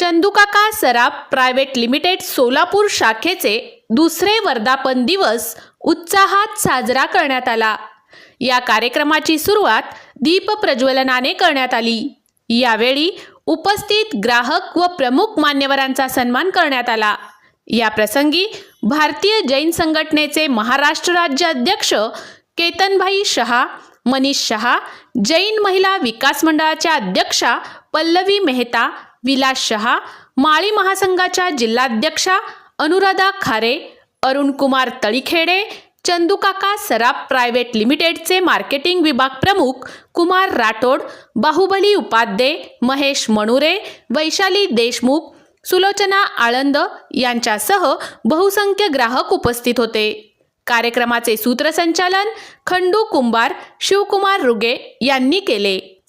Chandukaka Saraf private limited Solapur शाखेचे दुसरे वर्धापन दिवस उत्साहात साजरा करण्यात आला. या कार्यक्रमाची सुरुवात दीप प्रज्वलनाने करण्यात आली. यावेळी उपस्थित ग्राहक व प्रमुख मान्यवरांचा सन्मान करण्यात आला. या प्रसंगी भारतीय जैन संघटनेचे महाराष्ट्र राज्य अध्यक्ष केतनभाई शहा मनीष शहा जैन महिला विकास मंडळाच्या अध्यक्षा पल्लवी मेहता विलास शहा माळी महासंघाच्या जिल्हाध्यक्षा अनुराधा खारे अरुणकुमार तळीखेडे चंदुकाका सराफ प्रायव्हेट लिमिटेडचे मार्केटिंग विभाग प्रमुख कुमार राठोड बाहुबली उपाध्ये महेश मणुरे वैशाली देशमुख सुलोचना आळंद यांच्यासह बहुसंख्य ग्राहक उपस्थित होते. कार्यक्रमाचे सूत्रसंचालन खंडू कुंभार शिवकुमार रुगे यांनी केले.